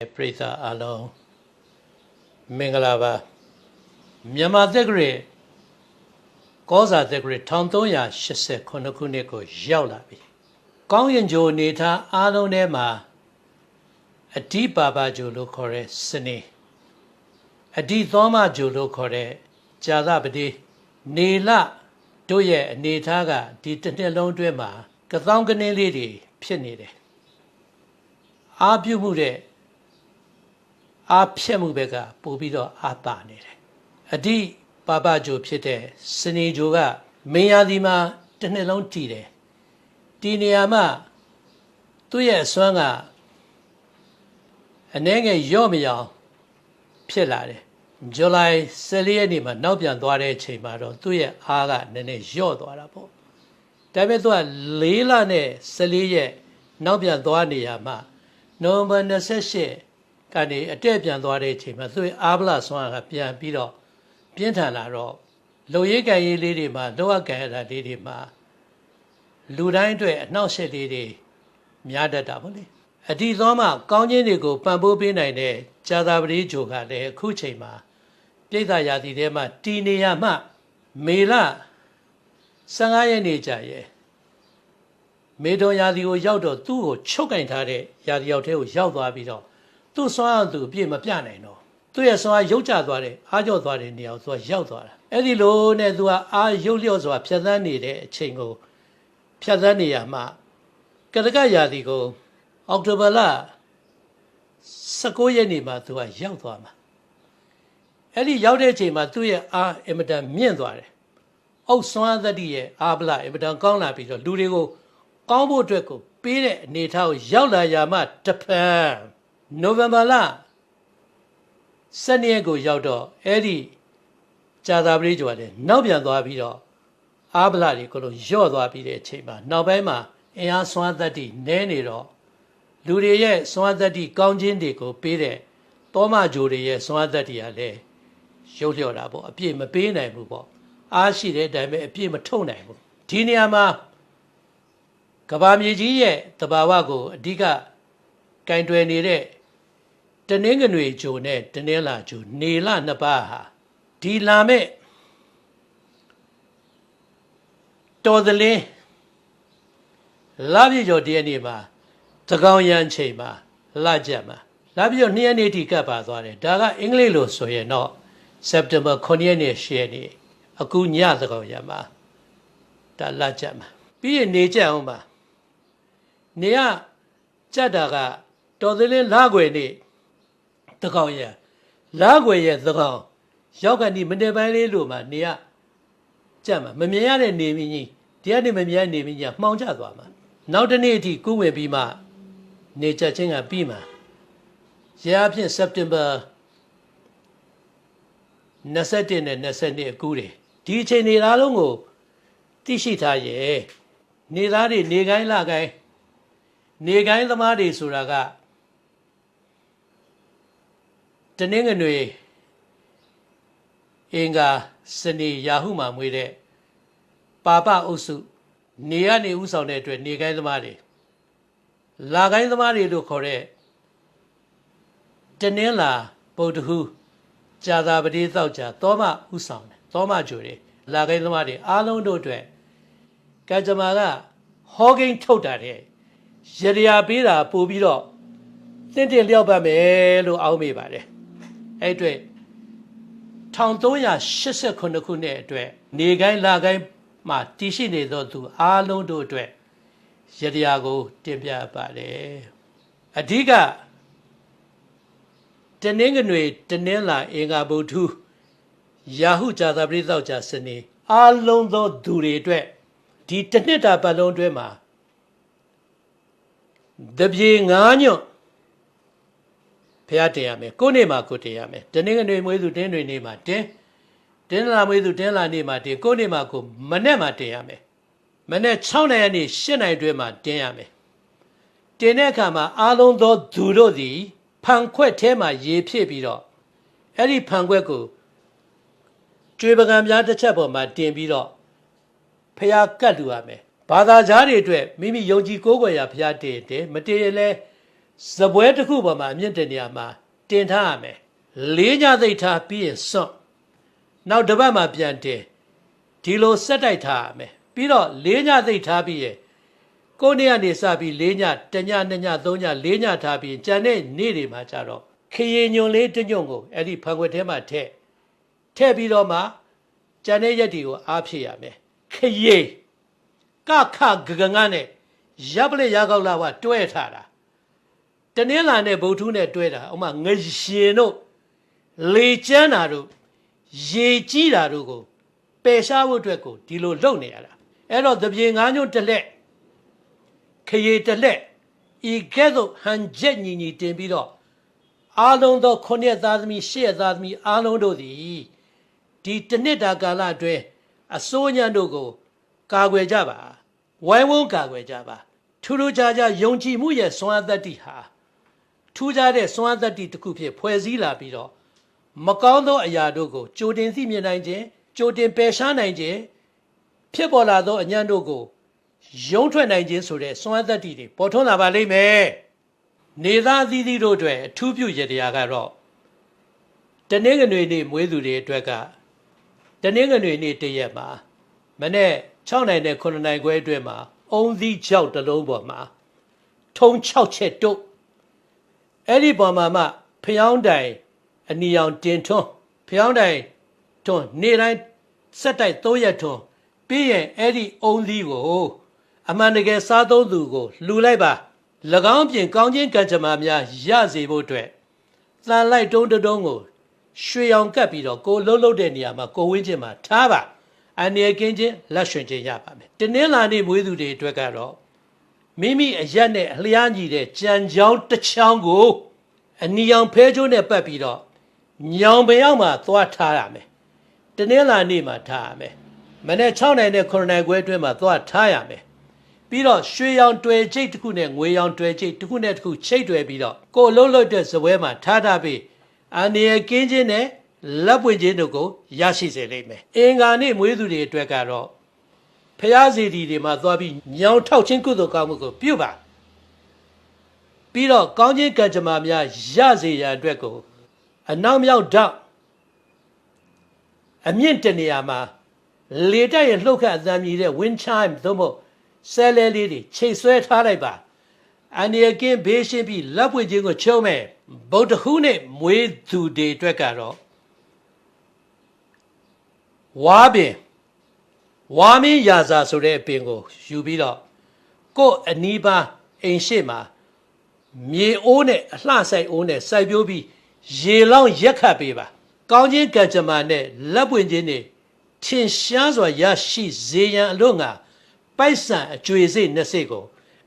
ပရိသတ်အလုံးမင်္ဂလာပါမြန်မာသက်ကရေကောဇာသက်ကရေ1389ခုနှစ်ကိုရောက်လာပြီကောင်းရင်ဂျိုအနေထားအားလုံးထဲမှာအဓိပါပါဂျိုလို့ခေါ်တဲ့စနေအဓိသောမဂျိုလို့ခေါ်တဲ့ဇာသပတိနေလတို့ရဲ့အနေထားကဒီတစ်နှစ်လုံးအတွင်းမှာကသောင်းကနင်းလေးတွေဖြစ်နေတယ်အာပြုမှုတဲ့ အားဖြက်မှုဘက်ကပို့ပြီးတော့အာတာနေတယ်အဓိပါပဂျိုဖြစ်တဲ့စနေဂျိုကမင်းယာဒီမှာတစ်နှစ်လုံးတည်တယ်ဒီနေရာမှာသူ့ရဲ့အစွမ်းကအနှဲငယ်ရော့မရောင်ဖြစ်လာတယ်ဇူလိုင်14ရက်နေ့မှာနောက်ပြန်သွားတဲ့အချိန်မှာတော့သူ့ရဲ့အားကနည်းနည်းရော့သွားတာပေါ့ဒါပေမဲ့သူက၄လနဲ့14ရက်နောက်ပြန်သွားနေရမှာနိုဝင်ဘာ28 ကနေအတက်ပြန်သွားတဲ့အချိန်မှာသူ့ရဲ့အာဗလာဆွမ်းကပြန်ပြီးတော့ပြင်းထန်လာတော့လုံရိပ်ကန်ရေးလေးတွေမှာလောအကန်ရတာလေးတွေမှာလူတိုင်းအတွက်အနှောက်အယှက်လေးတွေများတတ်တာပေါ့လေအဒီသောမှကောင်းခြင်းတွေကိုပံ့ပိုးပေးနိုင်တဲ့ဇာတာပတိဂျိုကလည်းအခုချိန်မှာပြိဿရာသီထဲမှာတီနေရမှမေလ15ရက်နေ့ကြာရဲ့မေတော်ရာသီကိုရောက်တော့သူ့ကိုချုပ်ကင်ထားတဲ့ရာသီရောက်တဲ့ကိုရောက်သွားပြီးတော့ သူ့ဆွမ်းအောင်သူအပြည့်မပြနိုင်တော့သူ့ရဲ့ဆွမ်းအားရုပ်ကျသွားတဲ့အားကျော်သွားတဲ့နေရာကိုသူကရောက်သွားတာအဲ့ဒီလိုနဲ့သူကအားရုပ်လျော့စွာဖြတ်သန်းနေတဲ့အချိန်ကိုဖြတ်သန်းနေရမှကရကရာသီကိုအောက်တိုဘာလ19ရက်နေ့မှာသူကရောက်သွားမှာအဲ့ဒီရောက်တဲ့အချိန်မှာသူ့ရဲ့အားအင်မတန်မြင့်သွားတယ်။အုပ်စွမ်းသတ္တိရဲ့အားဗလာအင်မတန်ကောင်းလာပြီးတော့လူတွေကိုကောင်းဖို့အတွက်ကိုပေးတဲ့အနေအထားကိုရောက်လာရမှတဖန် နိုဝင်ဘာလ7ရက်ကိုရောက်တော့အဲ့ဒီဂျာသာပရိကျော်လည်းနောက်ပြန်သွားပြီးတော့အားဗလာတွေကိုလုံးညော့သွားပြီးတဲ့အချိန်မှာနောက်ပိုင်းမှာအင်အားစွမ်းသတ္တိနည်းနေတော့လူတွေရဲ့စွမ်းသတ္တိကောင်းခြင်းတွေကိုပေးတဲ့တောမဂျိုတွေရဲ့စွမ်းသတ္တိကလည်းရုပ်လျော့တာပေါ့အပြည့်မပေးနိုင်ဘူးပေါ့အားရှိတဲ့အတိုင်းပဲအပြည့်မထုတ်နိုင်ဘူးဒီနေရာမှာကဘာမြေကြီးရဲ့တဘာဝကိုအဓိကကင်တွယ်နေတဲ့ တနင်္ဂနွေဂျိုနဲ့တနင်္လာဂျိုနေလနှစ်ပါးဟာဒီလာမဲ့တော်သလင်းလာပြည့်ကျော်တရက်နေ့မှာသကောင်ရန်ချိန်မှာလာကြက်မှာလာပြည့်ကျော်2ရက်နေ့ထိကပ်ပါသွားတယ်ဒါကအင်္ဂလိပ်လိုဆိုရင်တော့ September 9ရက်နေ့10ရက်နေ့အခုညသကောင်ရန်မှာဒါလာကြက်မှာပြီးရင်နေကြအောင်ပါနေရကြက်တာကတော်သလင်းလာွယ်နေ့ သကောင်ရန်လာွယ်ရဲ့သကောင်ရောက်ကနေမနေ့ပိုင်းလေးလို့မှနေရကြက်မှာမမြင်ရတဲ့နေမင်းကြီးဒီကနေမမြင်ရနေမင်းကြီးမှောင်ကျသွားမှာနောက်တစ်နေ့အထိကုဝင်ပြီးမှနေကြချင်းကပြီးမှာရအဖြစ် September 21နဲ့22အကူတွေဒီအချိန်နေသားလုံးကိုသိရှိထားရဲ့နေသားတွေနေကိုင်းလာကိုင်းနေကိုင်းသမားတွေဆိုတာက တနင်္ဂနွေအင်္ဂါစနေရာဟုမှာမွေးတဲ့ပါပအုပ်စုနေရနေဥဆောင်တဲ့အတွက်နေကိုင်းသမားတွေလာကိုင်းသမားတွေလို့ခေါ်တဲ့တနင်္လာပုဒ္ဓဟူကြာသာပတိသောက်ကြာသောမဥဆောင်တယ်သောမဂျိုတွေလာကိုင်းသမားတွေအားလုံးတို့အတွက်ကကြမာကဟောကိန်းထုတ်တာတဲ့ရရပေးတာပို့ပြီးတော့တင့်တယ်လျောက်ပတ်မယ်လို့အောက်မေ့ပါတယ် အဲ့အတွက်1389ခုနှစ်အတွက်နေကိုင်းလာကိုင်းမှာတည်ရှိနေသောသူအားလုံးတို့အတွက်ရတရားကိုတင်ပြပါတယ်အဓိကတနင်္ဂနွေတနင်္လာအင်္ဂါဗုဒ္ဓယာဟုဇာတာပရိသောကြာစနေအားလုံးသောသူတွေအတွက်ဒီတစ်နှစ်တာပတ်လုံးအတွင်းမှာတပြေငါးညွန့် ဖះတင်ရမယ်ကိုနေ့မှာကိုတင်ရမယ်တနင်္ဂနွေမွေးသူတင်းတွေနေ့မှာတင်းတင်းလာမွေးသူတင်းလာနေ့မှာတင်ကိုနေ့မှာကိုမနေ့မှာတင်ရမယ်မနေ့6နိုင်ရက်နေ့8နိုင်တွဲမှာတင်ရမယ်တင်တဲ့အခါမှာအားလုံးသောသူတို့သည်ဖန်ခွက်ထဲမှာရေဖြည့်ပြီးတော့အဲ့ဒီဖန်ခွက်ကိုကျွေပကံပြားတစ်ချက်ပေါ်မှာတင်ပြီးတော့ဖះကတ်လူရမယ်ဘာသာကြားတွေအတွက်မိမိယုံကြည်ကိုးကွယ်ရာဖះတည်တယ်မတည်ရင်လည်း ဇပွဲတစ်ခုပေါ်မှာအမြင့်တဲ့နေရာမှာတင်ထားရမယ်လေးညသိပ်ထားပြီးရင်စွန့်နောက်တစ်ပတ်မှပြန်တင်ဒီလိုဆက်တိုက်ထားရမယ်ပြီးတော့လေးညသိပ်ထားပြီးရင်ကိုနေ့ကနေစပြီးလေးညတညနှစ်ညသုံးညလေးညထားပြီးကြံတဲ့နေ့တွေမှာကြတော့ခရီညွန်လေးတညွန့်ကိုအဲ့ဒီဖန်ခွက်ထဲမှာထည့်ထည့်ပြီးတော့မှကြံတဲ့ရက်တွေကိုအားဖြည့်ရမယ်ခရီကခဂဂငါနဲ့ရပ်ပလက်ရကောက်လာကတွဲထားတာ တနင်္လာနဲ့ဗုဒ္ဓနဲ့တွဲတာဥမာငရှင်တို့လေကျန်းတာတို့ရေကြီးတာတို့ကိုပယ်ရှားဖို့အတွက်ကိုဒီလိုလုပ်နေရတာအဲ့တော့သပြေငါးညွန့်တစ်လက်ခရီတစ်လက်ဤကဲ့သို့ဟန်ချက်ညီညီတင်ပြီးတော့အားလုံးသောခုနှစ်သားသမီးရှစ်ရက်သားသမီးအားလုံးတို့သည်ဒီတစ်နှစ်တာကာလအတွင်းအစိုးညံတို့ကို ကာကွယ်ကြပါဝိုင်းဝန်းကာကွယ်ကြပါထူးထူးခြားခြားယုံကြည်မှုရဲ့စွမ်းအားသတ္တိဟာ ထူးခြားတဲ့စွမ်းအားသတ္တိတစ်ခုဖြစ်ဖွဲ့စည်းလာပြီးတော့မကောင်းသောအရာတို့ကိုကြိုတင်သိမြင်နိုင်ခြင်းကြိုတင်ပယ်ရှားနိုင်ခြင်းဖြစ်ပေါ်လာသောအညံ့တို့ကိုယုံထွက်နိုင်ခြင်းဆိုတဲ့စွမ်းအားသတ္တိတွေပေါ်ထွန်းလာပါလိမ့်မယ်နေသားအသီးသီးတို့အတွက်အထူးပြုရတရားကတော့တနင်္ဂနွေနေ့မွေးသူတွေအတွက်ကတနင်္ဂနွေနေ့တည့်ရက်မှာမနေ့6နိုင်နဲ့9နိုင်ခွဲအတွင်းမှာအုံသီးကြောက်တစ်လုံးပေါ်မှာထုံ6ချက်တုတ် အဲ့ဒီပေါ်မှာမှဖျောင်းတိုင်အနီအောင်တင်ထွန်းဖျောင်းတိုင်ထွန်းနေတိုင်းဆက်တိုက်3ရက်ထွန်းပြီးရင်အဲ့ဒီအုံသီးကို အမှန်တကယ်စားသုံးသူကိုလှူလိုက်ပါ၎င်းပြင်ကောင်းခြင်းကံကြမ္မာများရစေဖို့အတွက်သံလိုက်တုံးတုံးကိုရွှေရောင်ကပ်ပြီးတော့ကိုလှုပ်လှုပ်တဲ့နေရာမှာကိုဝင်းချင်းမှာထားပါအန္တရာယ်ကင်းခြင်းလက်ရွှင်ခြင်းရပါမယ်။တင်းလာနေမွေးသူတွေအတွက်ကတော့ မိမိအရက်နဲ့အလျားညီတဲ့ကြံချောင်းတစ်ချောင်းကိုအနီရောင်ဖဲကျိုးနဲ့ပတ်ပြီးတော့ညောင်ပင်ရောက်မှသွားထားရမယ်။တင်းလာနေမှာထားရမယ်။မနေ့6နိုင်နဲ့9နိုင်ခွဲအတွင်းမှာသွားထားရမယ်။ပြီးတော့ရွှေရောင်တွယ်ချိတ်တစ်ခုနဲ့ငွေရောင်တွယ်ချိတ်တစ်ခုနဲ့တစ်ခုချိတ်တွယ်ပြီးတော့ကိုလှုပ်လှုပ်တဲ့ဇပွဲမှာထားထားပြီးအန္တရာယ်ကင်းခြင်းနဲ့လက်ပွင့်ခြင်းတို့ကိုရရှိစေလိမ့်မယ်အင်္ဂါနေ့မွေးသူတွေအတွက်ကတော့ ဖျားစီတီတွေမှာသွားပြီးညောင်ထောက်ခြင်းကုသိုလ်ကောင်းမှုကိုပြုပါပြီးတော့ကောင်းခြင်းကံကြမ္မာများရစေရန်အတွက်ကိုအနောက်မြောက်ဓာတ်အမြင့်တနေရာမှာလေတိုက်ရလှုပ်ခတ်အသံမြည်တဲ့ wind chime သို့မဟုတ်ဆဲလဲလေးတွေချိတ်ဆွဲထားလိုက်ပါအန္တရာယ်ကင်းဘေးရှင်းပြီးလက်ပွင့်ခြင်းကိုချုံးမယ်ဗုဒ္ဓဟူးနဲ့မွေးသူတွေအတွက်ကတော့ဝါပင် ဝါမင်းရာဇာဆိုတဲ့အပင်ကိုယူပြီးတော့ကို့အနီးပါအိမ်ရှိမှာမြေအိုးနဲ့အလှဆိုင်အိုးနဲ့စိုက်ပျိုးပြီးရေလောင်းရက်ခတ်ပေးပါ ကောင်းခြင်းကံကြမ္မာနဲ့လက်ပွင့်ခြင်းတွေထင်ရှားစွာရရှိစေရန်အလို့ငါပိုက်ဆံအကျွေစိတ်နှစ်စိတ်ကို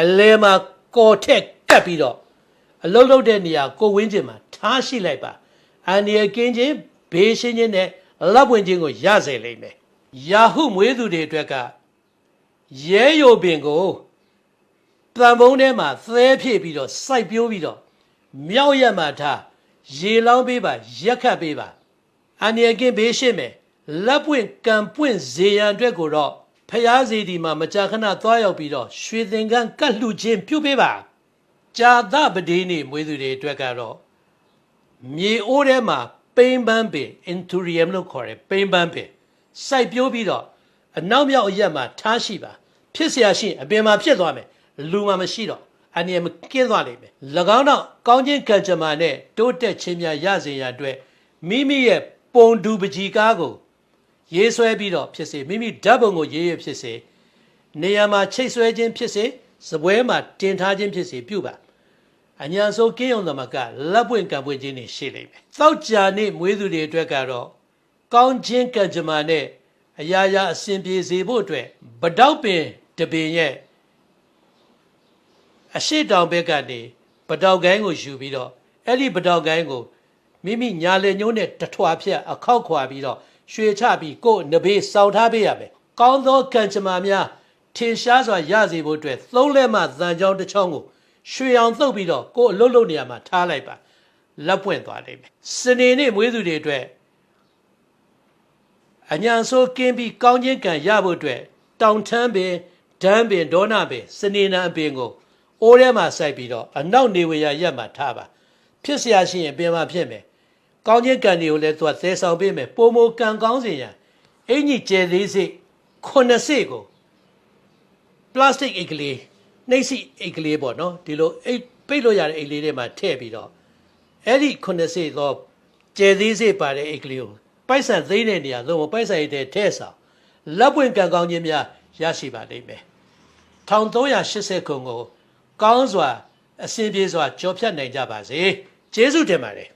အလဲမှာကော်ထက်ကပ်ပြီးတော့အလုံးလုံးတဲ့နေရာကိုဝင်းကျင်မှာထားရှိလိုက်ပါအန္တရာယ်ကင်းခြင်းဘေးရှင်းခြင်းနဲ့လက်ပွင့်ခြင်းကိုရစေလိမ့်မယ် ယာဟုမွေးသူတွေအတွက်ကရဲယိုပင်ကိုတံပုံးထဲမှာသဲဖြည့်ပြီးတော့စိုက်ပြိုးပြီးတော့မြောက်ရက်မှာထားရေလောင်းပေးပါရက်ခတ်ပေးပါအန္တရာယ်ကင်းဘေးရှင်းမယ်လက်ပွင့်ကံပွင့်ဇေယံအတွက်ကိုတော့ဖျားစီဒီမှာမကြာခဏသွားရောက်ပြီးတော့ရွှေသင်္ကန်းကတ်လှခြင်းပြုပေးပါဂျာသပတိနေမွေးသူတွေအတွက်ကတော့မြေအိုးထဲမှာပိန်ပန်းပင် Inthurium လို့ခေါ်တယ်ပိန်ပန်းပင် စိုက်ပျိုးပြီးတော့အနောက်မြောက်အရက်မှာထားရှိပါဖြစ်เสียရှိအပင်မှာဖြစ်သွားမယ်လူမှာမရှိတော့အနည်းမကင်းသွားလိမ့်မယ်၎င်းတော့ကောင်းခြင်းကံကြမ္မာနဲ့တိုးတက်ခြင်းများရစေရန်အတွက်မိမိရဲ့ပုံတူပကြီးကားကိုရေးဆွဲပြီးတော့ဖြစ်စေမိမိဓာတ်ပုံကိုရေးရဖြစ်စေနေရာမှာချိတ်ဆွဲခြင်းဖြစ်စေစပွဲမှာတင်ထားခြင်းဖြစ်စေပြုပါအညာဆိုကင်းယုံသမကလက်ပွင့်ကံပွင့်ခြင်းတွေရှိလိမ့်မယ်။သောက်ကြာနေ့မွေးသူတွေအတွက်ကတော့ ကောင်းခြင်းကံကြမ္မာနဲ့အရာရာအစဉ်ပြေစေဖို့အတွက်ဗတောက်ပင်တပင်ရဲ့အရှိတောင်ဘက်ကနေဗတောက်ကိုင်းကိုယူပြီးတော့အဲ့ဒီဗတောက်ကိုင်းကိုမိမိညာလေညိုးနဲ့တထွာဖြတ်အခောက်ခွာပြီးတော့ရွှေချပြီးကိုယ်နဘေးစောင့်ထားပေးရမယ်။ကောင်းသောကံကြမ္မာများထင်ရှားစွာရစေဖို့အတွက်သုံးလက်မှသံချောင်းတစ်ချောင်းကိုရွှေအောင်သုတ်ပြီးတော့ကိုယ်အလုတ်လုတ်နေရာမှာထားလိုက်ပါလက်ပွင့်သွားလိမ့်မယ်စနေနေ့မွေးသူတွေအတွက် အညာဆိုးကင်းပြီးကောင်းခြင်းကံရဖို့အတွက်တောင်ထမ်းပင်ဒန်းပင်ဒေါနာပင်စနေနာအပင်ကို အိုးထဲမှာစိုက်ပြီးတော့အနောက်နေဝေရရက်မှာထားပါဖြစ်เสียရှိရင်ပြင်မှာဖြစ်မယ်ကောင်းချင်းကံတွေကိုလည်းသူကသဲဆောင်ပေးမယ်ပုံမကံကောင်းစင်ရန်အင်ကြီးကျဲသေးစိခုနှစ်စိကိုပလတ်စတစ်အိတ်ကလေးနှိပ်စိအိတ်ကလေးပေါ့နော်ဒီလိုအိတ်ပိတ်လို့ရတဲ့အိတ်လေးတွေမှာထည့်ပြီးတော့အဲ့ဒီခုနှစ်စိတော့ကျဲသေးစိပါတဲ့အိတ်ကလေးကို ပိုက်ဆံသိမ်းတဲ့နေရာသို့မဟုတ်ပိုက်ဆံအိတ်တဲ့ထည့်ဆောင်လက်ပွင့်ကံကောင်းခြင်းများရရှိပါလိမ့်မယ်1380ခုကိုကောင်းစွာအစဉ်ပြေစွာကြော်ဖြတ်နိုင်ကြပါစေကျေးဇူးတင်ပါတယ်